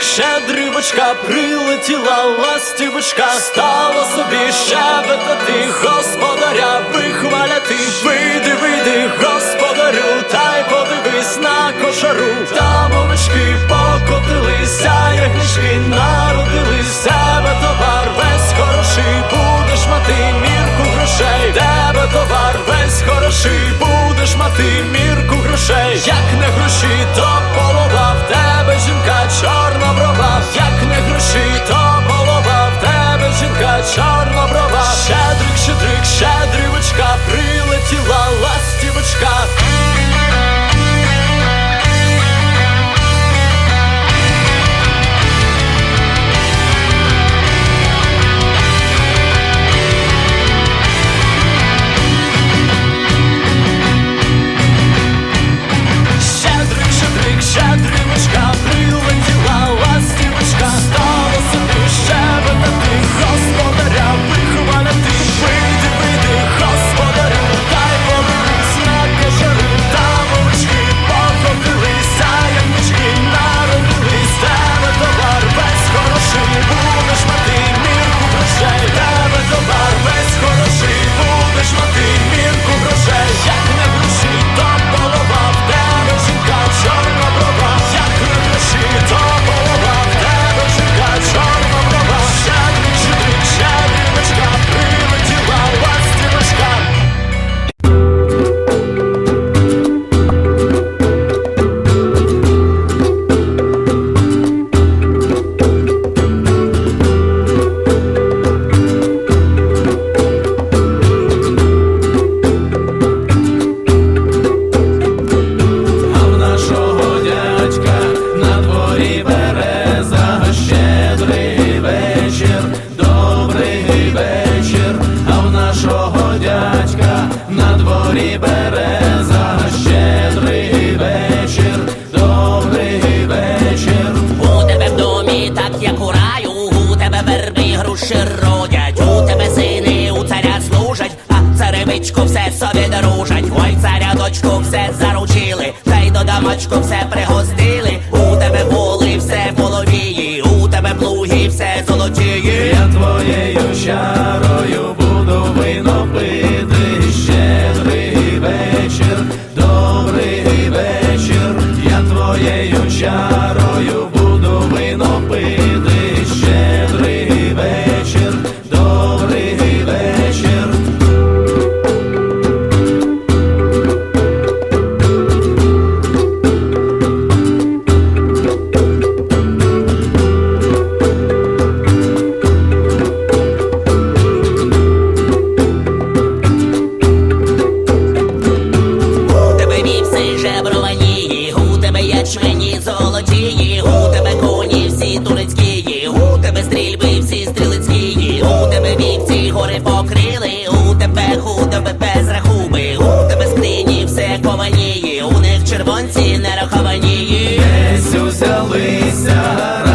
щедрівочка, прилетіла ластівочка, стала собі щебетати, господаря вихваляти. Вийди, вийди, господарю, та й подивись на кошару. Там овечки покотилися, ягнички народились, тебе товар весь хороший, будеш мати мірку грошей, тебе товар весь хороший, будеш мати мірку грошей, як не гроші, то на береза, щедрий вечір, добрий вечір. У тебе в домі, так як у раю, у тебе верби груші родять, у тебе сини у царя служать, а царевичку все собі дружать. Ой, царя дочку все заручили, та й до дамочку все пригостили. У тебе були все половії, у тебе плуги все золотії. Я твоєю чарою гори покрили, у тебе худоби без рахуби, у тебе скрині все кованіє, у них червонці нерахованії. Десь узялися.